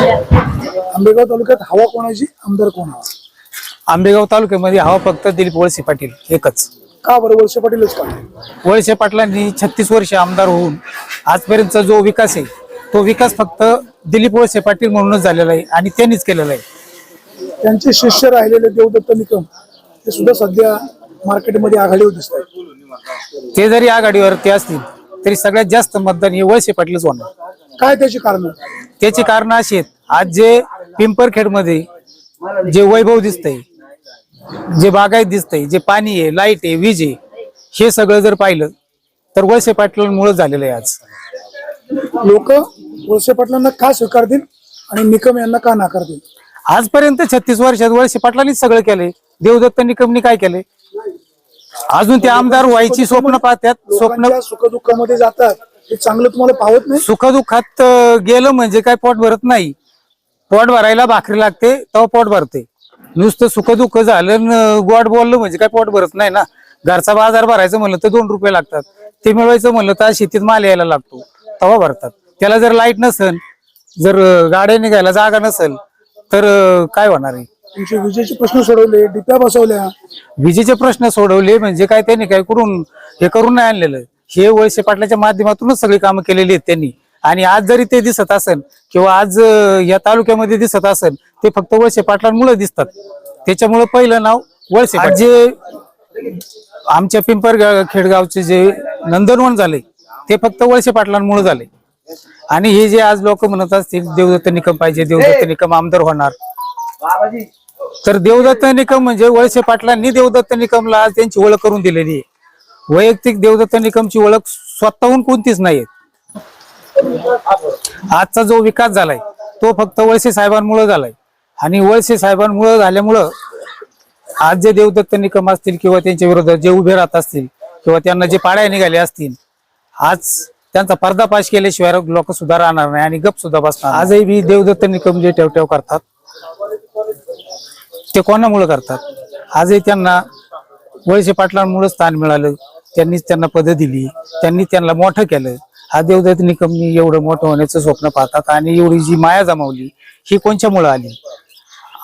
आंबेगाव तालुक्यात हवा कोणाची? आमदार कोण हवा? आंबेगाव तालुक्यामध्ये हवा फक्त दिलीप वळसे पाटील एकच. का बरं वळसे पाटीलच का? वळसे पाटलांनी छत्तीस वर्ष आमदार होऊन आजपर्यंतचा जो विकास आहे तो विकास फक्त दिलीप वळसे पाटील म्हणूनच झालेला आहे आणि त्यांनीच केलेला आहे. त्यांचे शिष्य राहिलेले देवदत्त निकम ते सुद्धा सध्या मार्केटमध्ये आघाडीवर दिसत आहेत ते जरी आघाडीवरती असतील तरी सगळ्यात जास्त मतदान हे वळसे पाटीलच होणार. काय त्याची कारण? त्याची कारण अशी आहेत. आज जे पिंपरखेडमध्ये जे वैभव दिसतंय जे बागायत दिसतंय जे पाणी आहे लाइट आहे वीज आहे हे सगळं जर पाहिलं तर वळसे पाटलांमुळे झालेलं आहे आज. लोक वळसे पाटलांना का स्वीकारतील आणि निकम यांना का नाकारतील? आजपर्यंत छत्तीस वर्षात वळसे पाटलांनीच सगळं केलंय. देवदत्त निकमनी काय केलंय? अजून ते आमदार व्हायची स्वप्न पाहतात स्वप्न सुखदुःखामध्ये जातात. हे चांगलं तुम्हाला पाहत नाही? सुखदुःखात अं, गेलं म्हणजे काय पोट भरत नाही. पोट भरायला भाकरी लागते तेव्हा पोट भरते. नुसतं सुखदुःख झालं न गोड बोललं म्हणजे काय पोट भरत नाही ना. घरचा बाजार भरायचं म्हणलं तर दोन रुपये लागतात. ते मिळवायचं म्हणलं तर शेतीत माल यायला लागतो. तेव्हा भरतात. त्याला जर लाइट नसेल जर अं, गाड्या निघायला जागा नसेल तर अं, काय होणार आहे? तुमचे विजेचे प्रश्न सोडवले डिप्या बसवल्या. विजेचे प्रश्न सोडवले म्हणजे काय त्यांनी काय करून हे करून नाही आणलेलं हे वळसे पाटलाच्या माध्यमातूनच सगळी कामं केलेली आहेत त्यांनी. आणि आज जरी ते दिसत असेल किंवा आज या तालुक्यामध्ये दिसत असेल ते फक्त वळसे पाटलांमुळे दिसतात. त्याच्यामुळे पहिलं नाव वळसे जे आमच्या पिंपर खेडगावचे जे नंदनवन झाले ते फक्त वळसे पाटलांमुळे झाले. आणि हे जे आज लोक म्हणत असतील देवदत्त निकम पाहिजे देवदत्त निकम आमदार होणार. तर देवदत्त निकम म्हणजे वळसे पाटलांनी देवदत्त निकमला आज त्यांची ओळख करून दिलेली आहे. वैयक्तिक देवदत्त निकमची ओळख स्वतःहून कोणतीच नाही आजचा जो विकास झालाय तो फक्त वळसे साहेबांमुळे झालाय. आणि वळसे साहेबांमुळे झाल्यामुळं आज जे देवदत्त निकम असतील किंवा त्यांच्या विरोधात जे उभे राहत असतील किंवा त्यांना जे पाड्या निघाले असतील आज त्यांचा पर्दापाश केल्याशिवाय लोक सुद्धा राहणार नाही आणि गप सुद्धा बसणार आजही बी देवदत्त निकम जे ठेवठेव करतात ते कोणामुळे करतात? आजही त्यांना वळसे पाटलांमुळे स्थान मिळालं. त्यांनीच त्यांना पद दिली. त्यांनी त्यांना मोठं केलं. हा देवदत्त निकमनी एवढं मोठं होण्याचं स्वप्न पाहतात आणि एवढी जी माया जमावली ही कोणच्यामुळं आली?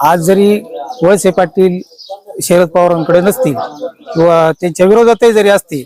आज जरी वळसे पाटील शरद पवारांकडे नसतील किंवा त्यांच्या विरोधातही जरी असतील